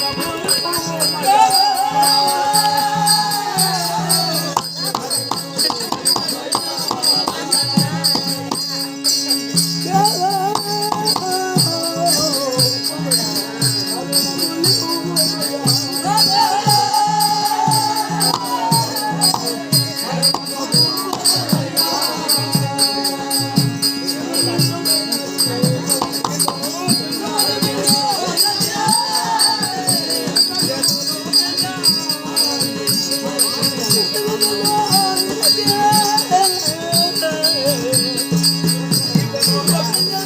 Oh,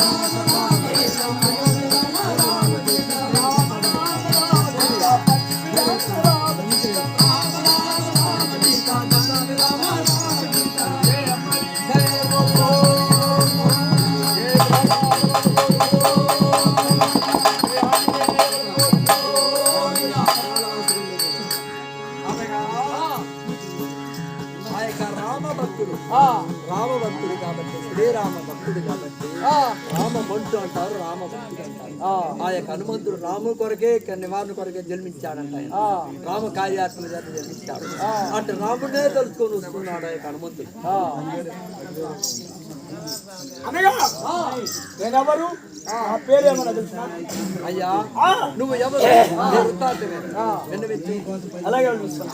అనగా ఆ, రామ భక్తుడు కాబట్టి శ్రీరామ భక్తుడు కాబట్టి. రామ మంటు అంటారు రామ భక్తుడు అంటారు. ఆ, యొక్క హనుమంతుడు రాము కొరకే నివారణ కొరకే జన్మించాడంట రామ కార్యాత్మ చేత జన్మించాడు. అటు రాముడే తలుచుకొని వస్తున్నాడు ఆ యొక్క హనుమంతుడు. అనగా నేనెవరు? తెలుసా? అయ్యా నువ్వు ఎవరు? అలాగే చూస్తా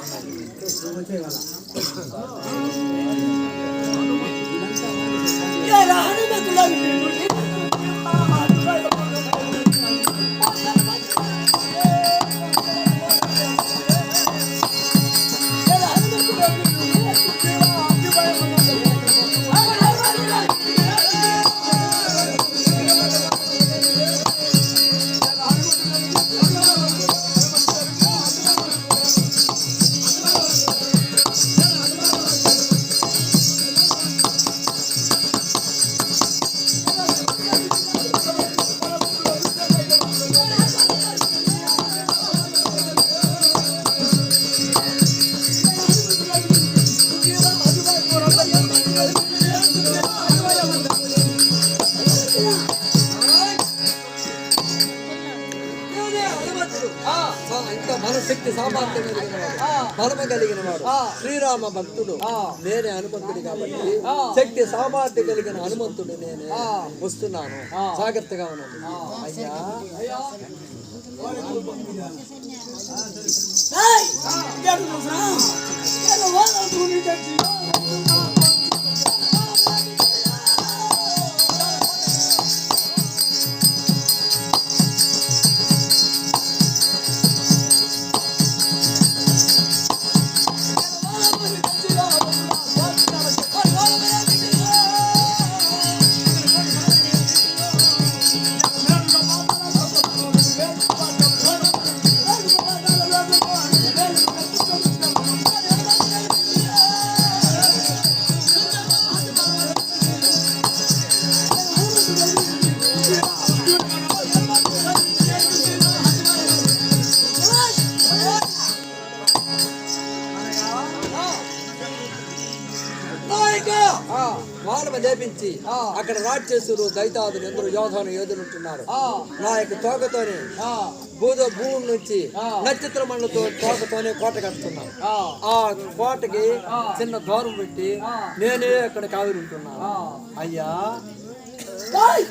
ఆ, భగవంతుడు ఎంతో మనశక్తి సామర్థ్యం కలిగిన వాడు. బలమ కలిగిన వాడు. శ్రీరామ భక్తుడు. నేనే హనుమంతుడు కాబట్టి శక్తి సామర్థ్యం కలిగిన హనుమంతుడు నేనే వస్తున్నాను. జాగ్రత్తగా ఉన్నాను అయ్యా. Hey! నుంచి అక్కడ రాక్షసులు దైతాదులు ఎందరో యోధాను ఎదురుంటున్నారు నా యొక్క తోకతోనే భూద భూమి నుంచి నక్షత్ర మండలతో తోకతోనే కోట కట్టుతున్నాను ఆ. కోటకి చిన్న దూరం పెట్టి నేనే అక్కడ కావిరి ఉంటున్నాను. అయ్యా. ఏయ్,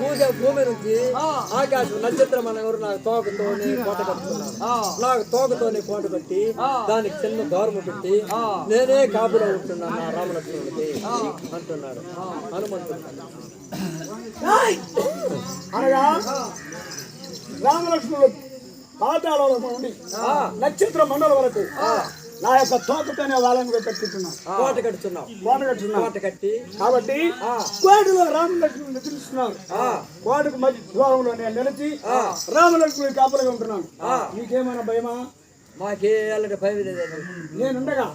భూజ భూమి నుంచి ఆకాశం నక్షత్రం అనేవారు నాకు తోకతోనే కోట కట్టుకున్నాను. నాకు తోకతోనే కోట కట్టి దానికి చిన్న దూరము పెట్టి నేనే కాపులో ఉంటున్నాను నా రామలక్ష్మణుడికి అంటున్నాడు. హనుమంతుడు. అనగా రామలక్ష్మణుడు పాతాళంలో నుండి నక్షత్ర మండలం వరకు నా యొక్క తోకతోనే వాళ్ళని పెట్టుకుంటున్నాను. కోట కట్టుతున్నావు. కోట కట్టున్నాను కోట కట్టి కాబట్టి కోటలో రామలక్ష్మణుడు నిద్రిస్తున్నారు కోటకు మధ్య ద్వారంలో నేను నిలిచి రామలక్ష్మణుడి కాపలుగా ఉంటున్నాను నీకేమైనా భయమా? మాకే ఎలాంటి భయం లేదండి నేనుండగా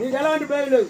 నీకు ఎలాంటి భయం లేదు.